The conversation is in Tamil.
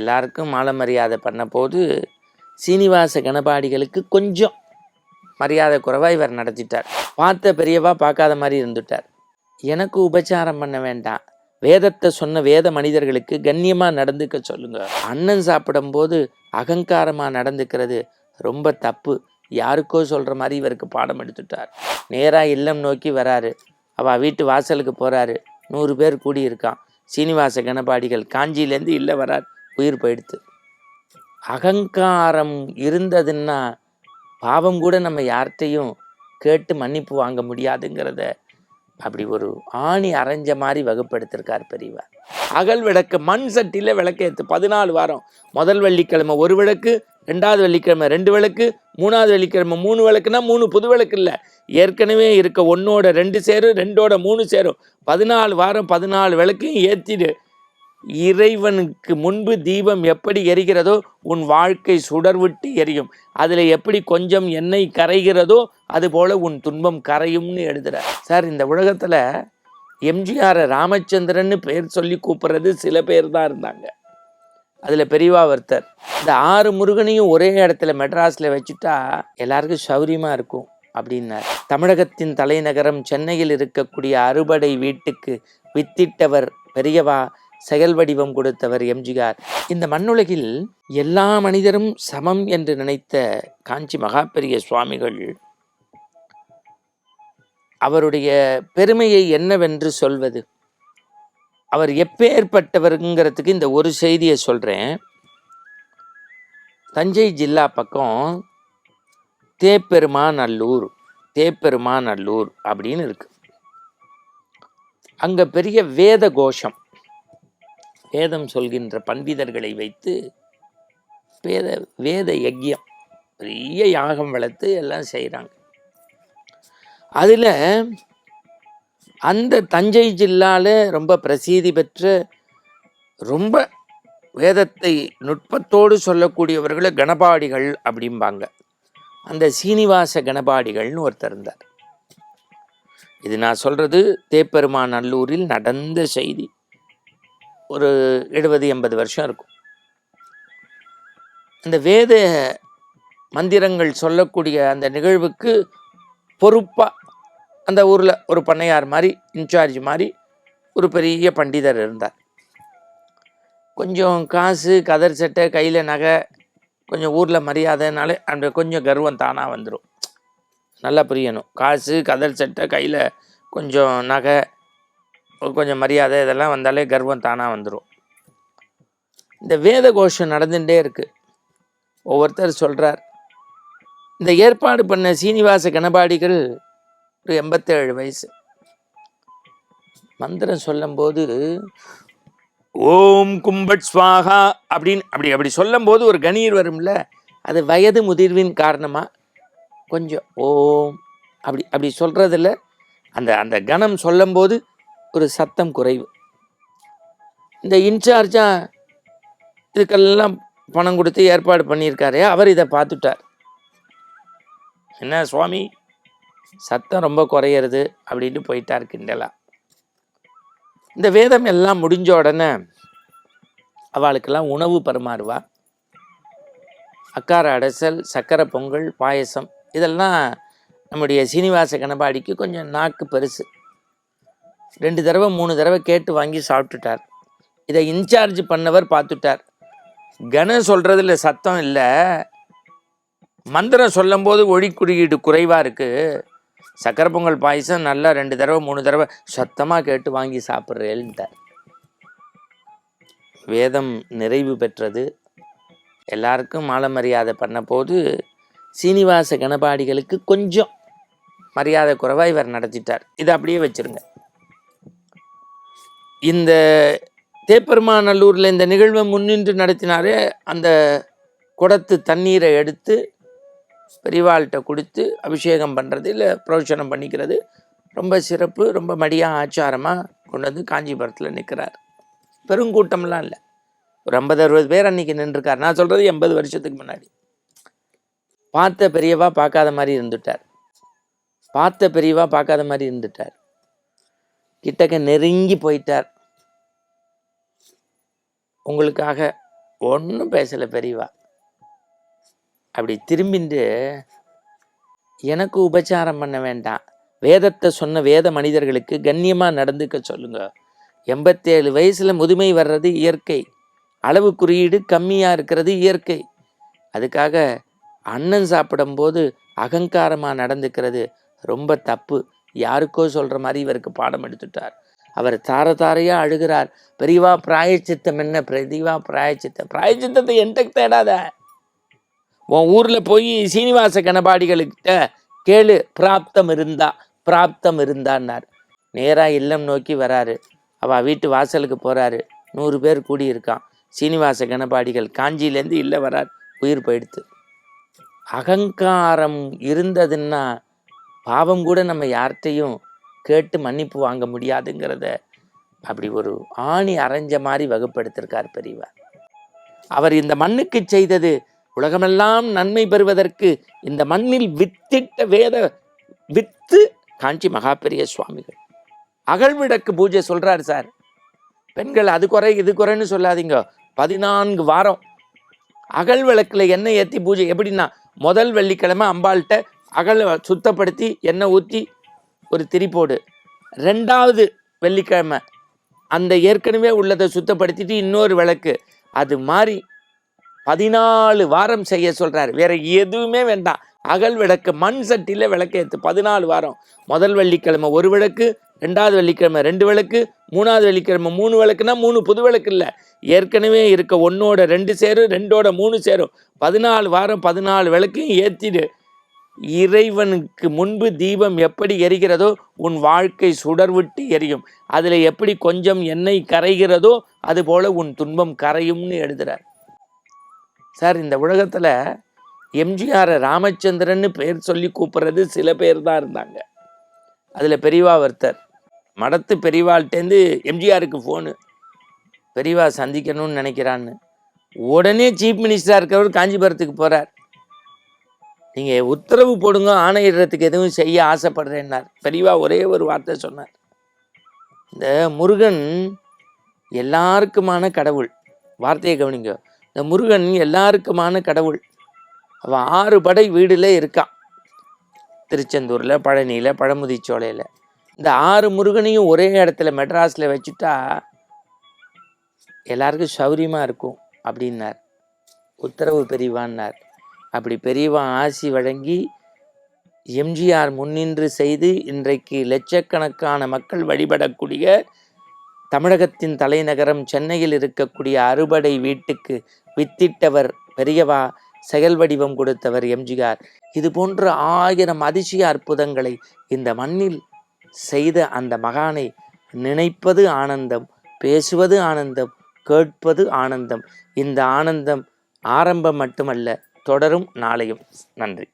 எல்லாருக்கும் மாலை மரியாதை பண்ண போது சீனிவாச கணபாடிகளுக்கு கொஞ்சம் மரியாதை குறைவாக இவர் நடத்திட்டார். பார்த்த பெரியவா பார்க்காத மாதிரி இருந்துட்டார். எனக்கு உபச்சாரம் பண்ண வேண்டாம். வேதத்தை சொன்ன வேத மனிதர்களுக்கு கண்ணியமாக நடந்துக்க சொல்லுங்க. அண்ணன் சாப்பிடும்போது அகங்காரமாக நடந்துக்கிறது ரொம்ப தப்பு. யாருக்கோ சொல்கிற மாதிரி இவருக்கு பாடம் எடுத்துட்டார். நேராக இல்லம் நோக்கி வராரு. அவள் வீட்டு வாசலுக்கு போகிறாரு நூறு பேர் கூடியிருக்கான். சீனிவாச கணபாடிகள் காஞ்சியிலேருந்து இல்லை வரார். உயிர் போயிடுத்து. அகங்காரம் இருந்ததுன்னா பாவம் கூட நம்ம யார்கிட்டையும் கேட்டு மன்னிப்பு வாங்க முடியாதுங்கிறத அப்படி ஒரு ஆணி அரைஞ்ச மாதிரி வகுப்படுத்திருக்கார் பெரியவர். அகல் விளக்கு மண் சட்டியில் விளக்கேற்று பதினாலு வாரம். முதல் வெள்ளிக்கிழமை ஒரு விளக்கு ரெண்டாவது வெள்ளிக்கிழமை ரெண்டு விளக்கு மூணாவது வெள்ளிக்கிழமை மூணு விளக்குனா மூணு புது விளக்கு இல்லை. ஏற்கனவே இருக்க ஒன்னோட ரெண்டு சேரும் ரெண்டோட மூணு சேரும். பதினாலு வாரம் பதினாலு விளக்கையும் ஏற்றிடு இறைவனுக்கு முன்பு தீபம் எப்படி எரிகிறதோ உன் வாழ்க்கை சுடர்விட்டு எரியும். அதில் எப்படி கொஞ்சம் எண்ணெய் கரைகிறதோ அதுபோல உன் துன்பம் கரையும்னு எழுதுறார். சார் இந்த உலகத்தில் எம்ஜிஆர் ராமச்சந்திரன்னு பெயர் சொல்லி கூப்பிட்றது சில பேர் தான் இருந்தாங்க. அதில் பெரியவா ஒருத்தர். இந்த ஆறு முருகனையும் ஒரே இடத்துல மெட்ராஸில் வச்சுட்டா எல்லாருக்கும் சௌரியமாக இருக்கும் அப்படின்னார். தமிழகத்தின் தலைநகரம் சென்னையில் இருக்கக்கூடிய அறுபடை வீட்டுக்கு வித்திட்டவர் பெரியவா செயல் வடிவம் கொடுத்தவர் எம்ஜிஆர். இந்த மண்ணுலகில் எல்லா மனிதரும் சமம் என்று நினைத்த காஞ்சி மகாபெரிய சுவாமிகள் அவருடைய பெருமையை என்னவென்று சொல்வது? அவர் எப்பேற்பட்டவருங்கிறதுக்கு இந்த ஒரு செய்தியை சொல்கிறேன் தஞ்சை ஜில்லா பக்கம் தேப்பெருமாநல்லூர் தேப்பெருமாநல்லூர் அப்படின்னு இருக்கு. அங்கே பெரிய வேத கோஷம். வேதம் சொல்கின்ற பண்டிதர்களை வைத்து வேத வேத யஜ்யம் பெரிய யாகம் வளர்த்து எல்லாம் செய்கிறாங்க அதில் அந்த தஞ்சை ஜில்லாவில் ரொம்ப பிரசீதி பெற்ற ரொம்ப வேதத்தை நுட்பத்தோடு சொல்லக்கூடியவர்களை கணபாடிகள் அப்படிம்பாங்க. அந்த சீனிவாச கணபாடிகள்னு ஒருத்தர் இருந்தார். இது நான் சொல்கிறது தேப்பெருமான் நல்லூரில் நடந்த செய்தி. ஒரு எழுபது எண்பது வருஷம் இருக்கும். அந்த வேத மந்திரங்கள் சொல்லக்கூடிய அந்த நிகழ்வுக்கு பொறுப்பாக அந்த ஊரில் ஒரு பண்ணையார் மாதிரி இன்சார்ஜ் மாதிரி ஒரு பெரிய பண்டிதர் இருந்தார். கொஞ்சம் காசு கதர் சட்டை கையில் நகை கொஞ்சம் ஊரில் மரியாதைனாலே அந்த கொஞ்சம் கர்வம் தானாக வந்துடும் நல்லா புரியணும். காசு கதர் சட்டை கையில் கொஞ்சம் நகை கொஞ்சம் மரியாதை இதெல்லாம் வந்தாலே கர்வம் தானாக வந்துடும் இந்த வேத கோஷம் நடந்துகிட்டே இருக்குது ஒவ்வொருத்தர் சொல்கிறார் இந்த ஏற்பாடு பண்ண சீனிவாச கணபாடிகள் ஒரு எண்பத்தேழு வயசு. மந்திரம் சொல்லும்போது ஓம் கும்பட் ஸ்வாகா அப்படின்னு அப்படி அப்படி சொல்லும்போது ஒரு கணீர் வரும்ல அது வயது முதிர்வின் காரணமாக கொஞ்சம் ஓம் அப்படி அப்படி சொல்கிறதில்ல அந்த அந்த கணம் சொல்லும்போது ஒரு சத்தம் குறைவு. இந்த இன்சார்ஜாக இதுக்கெல்லாம் பணம் கொடுத்து ஏற்பாடு பண்ணியிருக்காரு அவர் இதை பார்த்துட்டார். என்ன சுவாமி? சத்தம் ரொம்ப குறையிறது அப்படின்ட்டு போயிட்டார் கிண்டலா. இந்த வேதம் எல்லாம் முடிஞ்ச உடனே அவளுக்கெல்லாம் உணவு பரிமாறுவா. அக்கார அடைசல் சக்கரை பொங்கல் பாயசம் இதெல்லாம் நம்முடைய சீனிவாச கணபாடிக்கு கொஞ்சம் நாக்கு பெருசு. ரெண்டு தடவை மூணு தடவை கேட்டு வாங்கி சாப்பிட்டுட்டார். இதை இன்சார்ஜ் பண்ணவர் பார்த்துட்டார். கணம் சொல்கிறதுல சத்தம் இல்லை. மந்திரம் சொல்லும்போது ஒளி குறியீடு குறைவாக இருக்குது சக்கரை பொங்கல் பாயசம் நல்லா ரெண்டு தடவை மூணு தடவை சத்தமாக கேட்டு வாங்கி சாப்பிட்றேன்ட்டார். வேதம் நிறைவு பெற்றது. எல்லாருக்கும் மாலை மரியாதை பண்ண போது சீனிவாச கணபாடிகளுக்கு கொஞ்சம் மரியாதை குறைவாக இவர் நடத்திட்டார். இதை அப்படியே வச்சுருங்க. இந்த தேப்பெருமாநல்லூரில் இந்த நிகழ்வை முன்னின்று நடத்தினாரே அந்த குடத்து தண்ணீரை எடுத்து பெரியவாள்கிட்ட கொடுத்து அபிஷேகம் பண்ணுறது இல்லை பிரவச்சனம் பண்ணிக்கிறது ரொம்ப சிறப்பு ரொம்ப மடியாக ஆச்சாரமாக கொண்டு வந்து காஞ்சிபுரத்தில் நிற்கிறார் பெருங்கூட்டம்லாம் இல்லை. ஒரு ஐம்பது அறுபது பேர் அன்றைக்கி நின்றுருக்கார். நான் சொல்கிறது எண்பது வருஷத்துக்கு முன்னாடி. பார்த்த பெரியவா பார்க்காத மாதிரி இருந்துட்டார். பார்த்த பெரியவா பார்க்காத மாதிரி இருந்துட்டார். கிட்டக்க நெருங்கி போயிட்டார். உங்களுக்காக ஒன்றும் பேசலை பெரியவா. அப்படி திரும்பிண்டு எனக்கு உபச்சாரம் பண்ண வேண்டாம். வேதத்தை சொன்ன வேத மனிதர்களுக்கு கண்ணியமாக நடந்துக்க சொல்லுங்க. எண்பத்தேழு வயசில் முதுமை வர்றது இயற்கை. அளவு குறியீடு கம்மியாக இருக்கிறது இயற்கை. அதுக்காக அண்ணன் சாப்பிடும்போது அகங்காரமாக நடந்துக்கிறது ரொம்ப தப்பு. யாருக்கோ சொல்கிற மாதிரி இவருக்கு பாடம் எடுத்துட்டார். அவர் தார தாரையாக அழுகிறார். பெரியவா பிராயச்சித்தம் என்ன? பிரதிவா பிராயச்சித்தம். பிராயச்சித்தத்தை என்கிட்ட தேடாத. உன் ஊரில் போய் சீனிவாச கணபாடிகளுக்கிட்ட கேளு. பிராப்தம் இருந்தா பிராப்தம் இருந்தான்னார். நேராக இல்லம் நோக்கி வராரு. அவள் வீட்டு வாசலுக்கு போகிறாரு நூறு பேர் கூடியிருக்கான். சீனிவாச கணபாடிகள் காஞ்சியிலேருந்து இல்லை வரார். உயிர் போயிடுத்து. அகங்காரம் இருந்ததுன்னா பாவம் கூட நம்ம யார்கிட்டையும் கேட்டு மன்னிப்பு வாங்க முடியாதுங்கிறத அப்படி ஒரு ஆணி அரைஞ்ச மாதிரி வகுப்படுத்திருக்கார் பெரியவர் அவர் இந்த மண்ணுக்கு செய்தது உலகமெல்லாம் நன்மை பெறுவதற்கு இந்த மண்ணில் வித்திட்ட வேத வித்து காஞ்சி மகாபெரிய சுவாமிகள். அகழ்விடக்கு பூஜை சொல்கிறார் சார். பெண்கள் அது குறை இது குறைன்னு சொல்லாதீங்க. பதினான்கு வாரம் அகல் விளக்கில் எண்ணெய் ஏற்றி பூஜை. எப்படின்னா முதல் வெள்ளிக்கிழமை அம்பாள்கிட்ட அகல் சுத்தப்படுத்தி எண்ணெய் ஊற்றி ஒரு திரி போடு ரெண்டாவது வெள்ளிக்கிழமை. அந்த ஏற்கனவே உள்ளதை சுத்தப்படுத்திட்டு இன்னொரு விளக்கு. அது மாதிரி பதினாலு வாரம் செய்ய சொல்கிறார் வேற எதுவுமே வேண்டாம். அகல் விளக்கு மண் சட்டியில் விளக்கேற்று பதினாலு வாரம். முதல் வெள்ளிக்கிழமை ஒரு விளக்கு ரெண்டாவது வெள்ளிக்கிழமை ரெண்டு விளக்கு மூணாவது வெள்ளிக்கிழமை மூணு விளக்குனா மூணு புது விளக்கு இல்லை. ஏற்கனவே இருக்க ஒன்னோட ரெண்டு சேரும் ரெண்டோட மூணு சேரும். பதினாலு வாரம் பதினாலு விளக்கையும் ஏற்றிடு இறைவனுக்கு முன்பு தீபம் எப்படி எரிகிறதோ உன் வாழ்க்கை சுடர்விட்டு எரியும். அதில் எப்படி கொஞ்சம் எண்ணெய் கரைகிறதோ அதுபோல உன் துன்பம் கரையும்னு எழுதுறார். சார் இந்த உலகத்தில் எம்ஜிஆரை ராமச்சந்திரன்னு பேர் சொல்லி கூப்பிட்றது சில பேர் தான் இருந்தாங்க. அதில் பெரியவா ஒருத்தர். மடத்து பெரியவாள்கிட்டேருந்து எம்ஜிஆருக்கு ஃபோனு பெரியவா சந்திக்கணும்னு நினைக்கிறான்னு. உடனே சீஃப் மினிஸ்டராக இருக்கிறவர் காஞ்சிபுரத்துக்கு போகிறார் நீங்கள் உத்தரவு போடுங்க ஆணையிடுறதுக்கு எதுவும் செய்ய ஆசைப்படுறேன்னார். பெரியவா ஒரே ஒரு வார்த்தை சொன்னார். இந்த முருகன் எல்லாருக்குமான கடவுள். வார்த்தையை கவனிங்க. இந்த முருகன் எல்லாருக்குமான கடவுள். அவன் ஆறு படை வீடில் இருக்கான் திருச்செந்தூரில் பழனியில் பழமுதிச்சோலையில் இந்த ஆறு முருகனையும் ஒரே இடத்துல மெட்ராஸில் வச்சுட்டா எல்லாருக்கும் சௌரியமாக இருக்கும் அப்படின்னார். உத்தரவு பெரியவான்னார். அப்படி பெரியவா ஆசி வழங்கி எம்ஜிஆர் முன்னின்று செய்து இன்றைக்கு லட்சக்கணக்கான மக்கள் வழிபடக்கூடிய தமிழகத்தின் தலைநகரம் சென்னையில் இருக்கக்கூடிய அறுபடை வீட்டுக்கு வித்திட்டவர் பெரியவா செயல் வடிவம் கொடுத்தவர் எம்ஜிஆர். இது போன்ற ஆயிரம் அதிசய அற்புதங்களை இந்த மண்ணில் செய்த அந்த மகானை நினைப்பது ஆனந்தம் பேசுவது ஆனந்தம் கேட்பது ஆனந்தம். இந்த ஆனந்தம் ஆரம்பம் மட்டுமல்ல தொடரும் நாளையும். நன்றி.